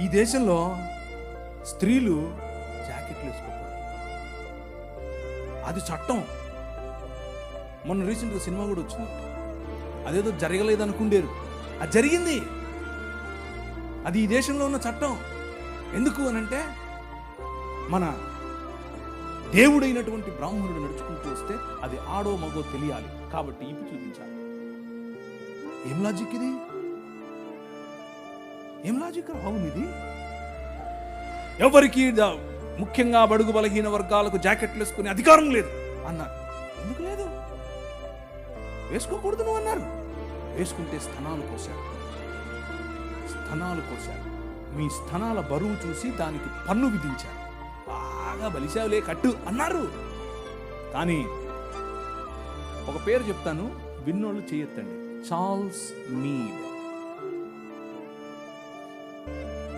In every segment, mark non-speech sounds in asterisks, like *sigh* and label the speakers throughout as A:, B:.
A: ఈ దేశంలో స్త్రీలు జాకెట్లు వేసుకోకూడదు. అది చట్టం. మొన్న రీసెంట్గా సినిమా కూడా వచ్చింది. అదేదో జరగలేదు అనుకుండేరు అది జరిగింది. అది ఈ దేశంలో ఉన్న చట్టం. ఎందుకు అనంటే మన దేవుడైనటువంటి బ్రాహ్మణుడు నడుచుకుంటూ వస్తే అది ఆడో మగో తెలియాలి. కాబట్టి ఇవి చూపించాలి. ఏం లాజిక్ ఇది? ఏం లాజిక్ అవును ఇది. ఎవరికి ముఖ్యంగా బడుగు బలహీన వర్గాలకు జాకెట్లు వేసుకునే అధికారం లేదు అన్నారు. ఎందుకు లేదు? వేసుకోకూడదు నువ్వు అన్నారు. వేసుకుంటే స్థనాలు కోశారు. స్థనాలు కోశారు. మీ స్థనాల బరువు చూసి దానికి పన్ను విధించారు. బాగా బలిసావులే కట్టు అన్నారు. కానీ ఒక పేరు చెప్తాను విన్నోళ్ళు చేయొత్తండి చార్ల్స్ మీడ్.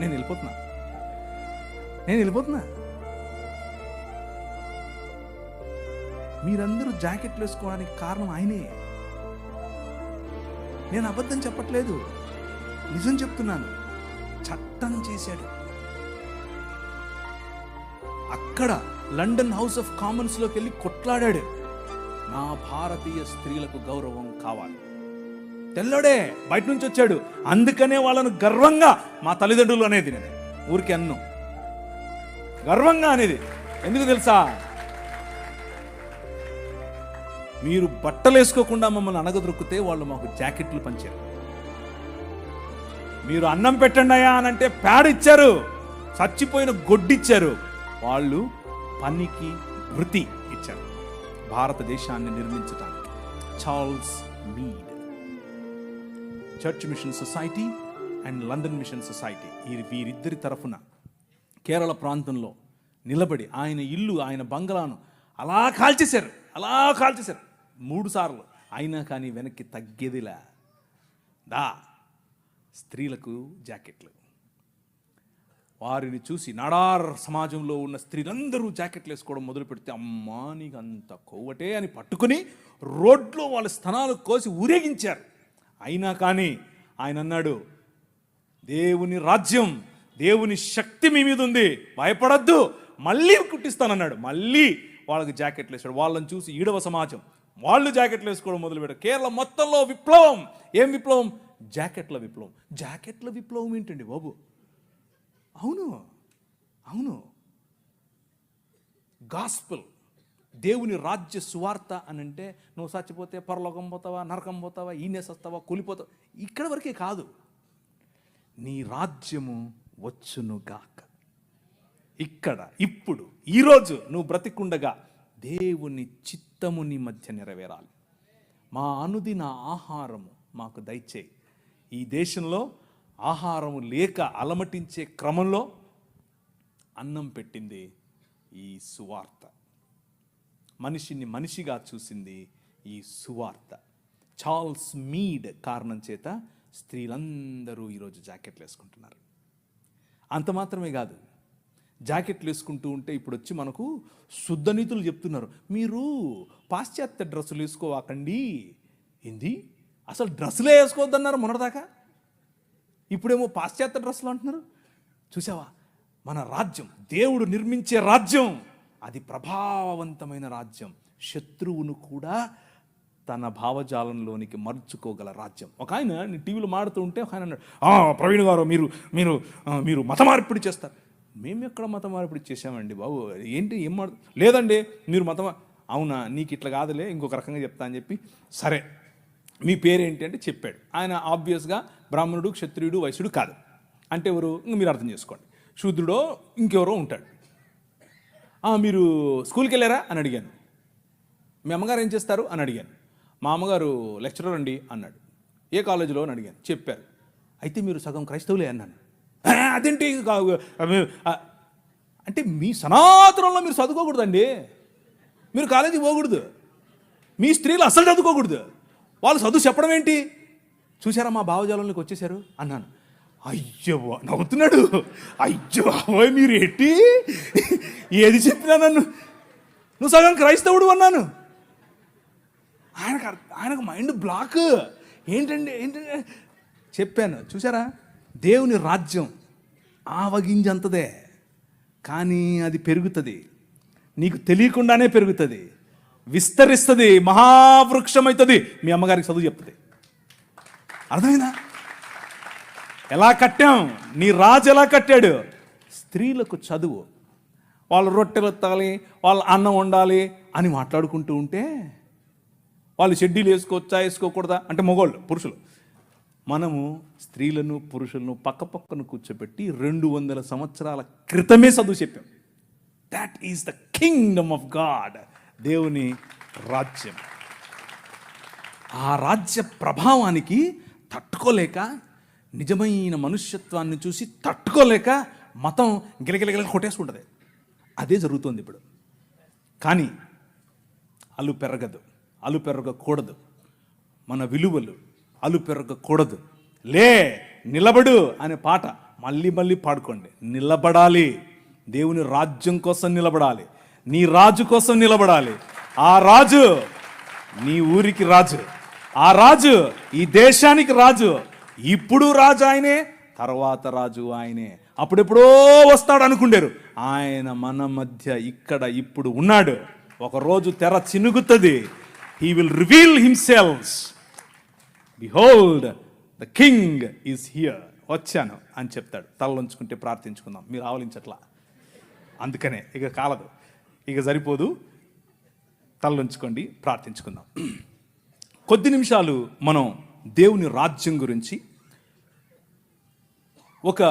A: నేను వెళ్ళిపోతున్నా. నేను వెళ్ళిపోతున్నా. మీరందరూ జాకెట్లు వేసుకోవడానికి కారణం ఆయనే. నేను అబద్ధం చెప్పట్లేదు. నిజం చెప్తున్నాను. చట్టం చేశాడు. అక్కడ లండన్ హౌస్ ఆఫ్ కామన్స్లోకి వెళ్ళి కొట్లాడాడు. నా భారతీయ స్త్రీలకు గౌరవం కావాలి. తెల్లడే బయట నుంచి వచ్చాడు. అందుకనే వాళ్ళను గర్వంగా మా తల్లిదండ్రులు అనేది నేను ఊరికి అన్ను. గర్వంగా అనేది. ఎందుకు తెలుసా? మీరు బట్టలు వేసుకోకుండా మమ్మల్ని అనగదొరికితే వాళ్ళు మాకు జాకెట్లు పంచారు. మీరు అన్నం పెట్టండి అయ్యా అని అంటే ప్యాడ్ ఇచ్చారు. చచ్చిపోయిన గొడ్డిచ్చారు. వాళ్ళు పనికి వృత్తి ఇచ్చారు. భారతదేశాన్ని నిర్మించడానికి Charles Mead. Church Mission Society and London Mission Society ఈ వీరిద్దరి తరఫున కేరళ ప్రాంతంలో నిలబడి ఆయన ఇల్లు ఆయన బంగ్లాను అలా కాల్చేశారు. అలా కాల్చేశారు. మూడు సార్లు. అయినా కానీ వెనక్కి తగ్గేదిలా. దా స్త్రీలకు జాకెట్లు. వారిని చూసి నాడార్ సమాజంలో ఉన్న స్త్రీలందరూ జాకెట్లు వేసుకోవడం మొదలు పెడితే అమ్మా నీకు అంత కొవ్వటే అని పట్టుకుని రోడ్లో వాళ్ళ స్థనాలు కోసి ఊరేగించారు. అయినా కానీ ఆయన అన్నాడు దేవుని రాజ్యం దేవుని శక్తి మీ మీద ఉంది. భయపడద్దు. మళ్ళీ కుట్టిస్తానన్నాడు. మళ్ళీ వాళ్ళకి జాకెట్లు వేసాడు వాళ్ళని చూసి ఈడవ సమాజం. వాళ్ళు జాకెట్లు వేసుకోవడం మొదలుపెట్టారు. కేరళ మొత్తంలో విప్లవం. ఏం విప్లవం? జాకెట్ల విప్లవం. జాకెట్ల విప్లవం ఏంటండి బాబు? అవును. అవును. గాస్పుల్. దేవుని రాజ్య సువార్త అని అంటే నువ్వు చచ్చిపోతే పరలోకం పోతావా నరకం పోతావా ఈనే సస్తావా కూలిపోతావా? ఇక్కడ వరకే కాదు. నీ రాజ్యము వచ్చునుగాక ఇక్కడ ఇప్పుడు ఈరోజు నువ్వు బ్రతికుండగా దేవుని చిత్తము నీ మధ్య నెరవేరాలి. మా అనుదిన ఆహారము మాకు దయచేయి. ఈ దేశంలో ఆహారము లేక అలమటించే క్రమంలో అన్నం పెట్టింది ఈ సువార్త. మనిషిని మనిషిగా చూసింది ఈ సువార్త. చార్ల్స్ మీడ్ కారణం చేత స్త్రీలందరూ ఈరోజు జాకెట్లు వేసుకుంటున్నారు. అంత మాత్రమే కాదు జాకెట్లు వేసుకుంటూ ఉంటే ఇప్పుడు వచ్చి మనకు శుద్ధనీతులు చెప్తున్నారు. మీరు పాశ్చాత్య డ్రెస్సులు వేసుకోవాకండి. ఏంది? అసలు డ్రెస్సులే వేసుకోవద్దన్నారు మొన్నటిదాకా. ఇప్పుడేమో పాశ్చాత్య డ్రెస్సులు అంటున్నారు. చూసావా మన రాజ్యం దేవుడు నిర్మించే రాజ్యం. అది ప్రభావవంతమైన రాజ్యం. శత్రువును కూడా తన భావజాలంలోనికి మర్చుకోగల రాజ్యం. ఒక ఆయన టీవీలో మాడుతూ ఉంటే ఒక ఆయన అన్నాడు ప్రవీణ్ గారు మీరు మీరు మీరు మత మార్పిడి చేస్తారు. మేము ఎక్కడ మత మార్పిడి చేశామండి బాబు? ఏంటి ఏం మాడు లేదండి మీరు మత అవునా నీకు ఇట్లా కాదులే ఇంకొక రకంగా చెప్తా అని చెప్పి సరే మీ పేరేంటి అంటే చెప్పాడు. ఆయన ఆబ్వియస్గా బ్రాహ్మణుడు క్షత్రియుడు వైశ్యుడు కాదు. అంటే ఎవరు? ఇంక మీరు అర్థం చేసుకోండి. శూద్రుడో ఇంకెవరో ఉంటాడు. మీరు స్కూల్కి వెళ్ళారా? అని అడిగాను. మీ అమ్మగారు ఏం చేస్తారు? అని అడిగాను. మా అమ్మగారు లెక్చరర్ అండి అన్నాడు. ఏ కాలేజీలో? అని అడిగాను. చెప్పారు. అయితే మీరు సగం క్రైస్తవులే అన్నాను. అదేంటి? అంటే మీ సనాతనంలో మీరు చదువుకోకూడదండి. మీరు కాలేజీకి పోకూడదు. మీ స్త్రీలు అసలు చదువుకోకూడదు. వాళ్ళు చదువు చెప్పడం ఏంటి? చూసారా మా భావజాలంలోకి వచ్చేసారు అన్నాను. అయ్యో నవ్వుతున్నాడు. అయ్యో అవ్వ మీరు ఎట్టి ఏది చెప్పినా నన్ను నువ్వు సగం క్రైస్తవుడు అన్నాను. ఆయనకు ఆయనకు మైండ్ బ్లాక్. ఏంటండి ఏంటంటే చెప్పాను చూసారా దేవుని రాజ్యం ఆవగింజంతదే కానీ అది పెరుగుతుంది. నీకు తెలియకుండానే పెరుగుతుంది. విస్తరిస్తుంది మహావృక్షం అవుతుంది మీ అమ్మగారికి చదువు చెప్తుంది అర్థమైందా? ఎలా కట్టాం? నీ రాజు ఎలా కట్టాడు? స్త్రీలకు చదువు వాళ్ళు రొట్టెలు ఎత్తాలి వాళ్ళ అన్నం వండాలి అని మాట్లాడుకుంటూ ఉంటే వాళ్ళు షెడ్యూల్ వేసుకోవచ్చా వేసుకోకూడదా? అంటే మగవాళ్ళు పురుషులు. మనము స్త్రీలను పురుషులను పక్క పక్కన కూర్చోబెట్టి రెండు వందల సంవత్సరాల క్రితమే చదువు చెప్పాం. That is the kingdom of God దేవుని రాజ్యం. ఆ రాజ్య ప్రభావానికి తట్టుకోలేక నిజమైన మనుష్యత్వాన్ని చూసి తట్టుకోలేక మతం గిలగిలగిల కొట్టేసుకుంటుంది. అదే జరుగుతుంది ఇప్పుడు. కానీ అలు పెరగదు అలు పెరగకూడదు. మన విలువలు అలు పెరగకూడదు. లే నిలబడు అనే పాట మళ్ళీ మళ్ళీ పాడుకోండి. నిలబడాలి. దేవుని రాజ్యం కోసం నిలబడాలి. నీ రాజు కోసం నిలబడాలి. ఆ రాజు నీ ఊరికి రాజు. ఆ రాజు ఈ దేశానికి రాజు. ఇప్పుడు రాజు ఆయనే తర్వాత రాజు ఆయనే. అప్పుడెప్పుడో వస్తాడు అనుకుండారు. ఆయన మన మధ్య ఇక్కడ ఇప్పుడు ఉన్నాడు. ఒకరోజు తెర చినుగుతుంది. He will reveal himself behold the king is here వచ్చాను అని చెప్తాడు. తలలోంచుకుంటే ప్రార్థించుకుందాం. మీరు ఆవలించట్లా. అందుకనే ఇక కాలదు. ఇక సరిపోదు. తలలోంచుకోండి ప్రార్థించుకుందాం. *clears throat* కొద్ది నిమిషాలు మనం దేవుని రాజ్యం గురించి ఒక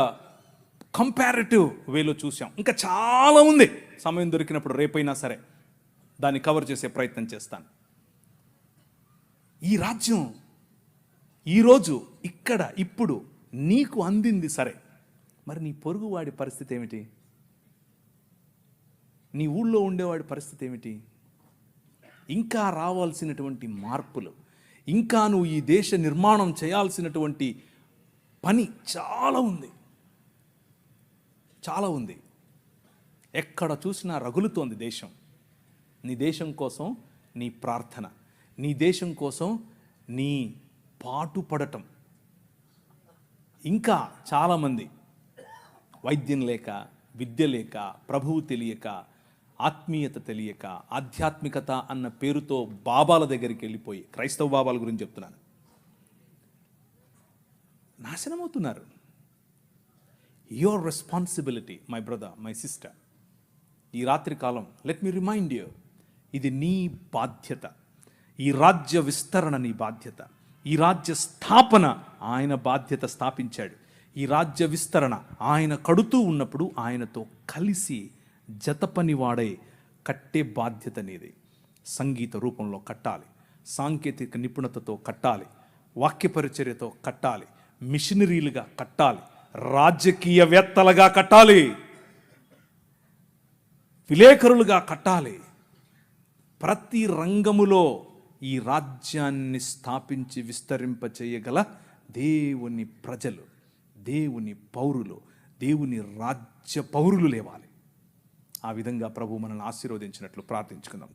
A: కంపారిటివ్ వేలో చూసాం ఇంకా చాలా ఉంది. సమయం దొరికినప్పుడు రేపైనా సరే దాన్ని కవర్ చేసే ప్రయత్నం చేస్తాను. ఈ రాజ్యం ఈరోజు ఇక్కడ ఇప్పుడు నీకు అందింది సరే. మరి నీ పొరుగువాడి పరిస్థితి ఏమిటి? నీ ఊళ్ళో ఉండేవాడి పరిస్థితి ఏమిటి? ఇంకా రావాల్సినటువంటి మార్పులు ఇంకా నువ్వు ఈ దేశ నిర్మాణం చేయాల్సినటువంటి పని చాలా ఉంది. చాలా ఉంది. ఎక్కడ చూసినా రగులుతోంది దేశం. నీ దేశం కోసం నీ ప్రార్థన. నీ దేశం కోసం నీ పాటుపడటం ఇంకా చాలామంది వైద్యం లేక విద్య లేక ప్రభువు తెలియక ఆత్మీయత తెలియక ఆధ్యాత్మికత అన్న పేరుతో బాబాల దగ్గరికి వెళ్ళిపోయి క్రైస్తవ బాబాల గురించి చెప్తున్నాను. నాశనమవుతున్నారు. Your responsibility my brother my sister ఈ రాత్రి కాలం లెట్ మీ రిమైండ్ యూ ఇది నీ బాధ్యత. ఈ రాజ్య విస్తరణ నీ బాధ్యత. ఈ రాజ్య స్థాపన ఆయన బాధ్యత స్థాపించాడు. ఈ రాజ్య విస్తరణ ఆయన కడుతూ ఉన్నప్పుడు ఆయనతో కలిసి జతపని వాడే కట్టే బాధ్యత నీది. సంగీత రూపంలో కట్టాలి. సాంకేతిక నిపుణతతో కట్టాలి. వాక్యపరిచర్యతో కట్టాలి. మిషనరీలుగా కట్టాలి రాజకీయవేత్తలుగా కట్టాలి విలేకరులుగా కట్టాలి. ప్రతి రంగములో ఈ రాజ్యాన్ని స్థాపించి విస్తరింప చేయగల దేవుని ప్రజలు దేవుని పౌరులు దేవుని రాజ్య పౌరులు లేవాలి. ఆ విధంగా ప్రభు మనల్ని ఆశీర్వదించినట్లు ప్రార్థించుకుందాం.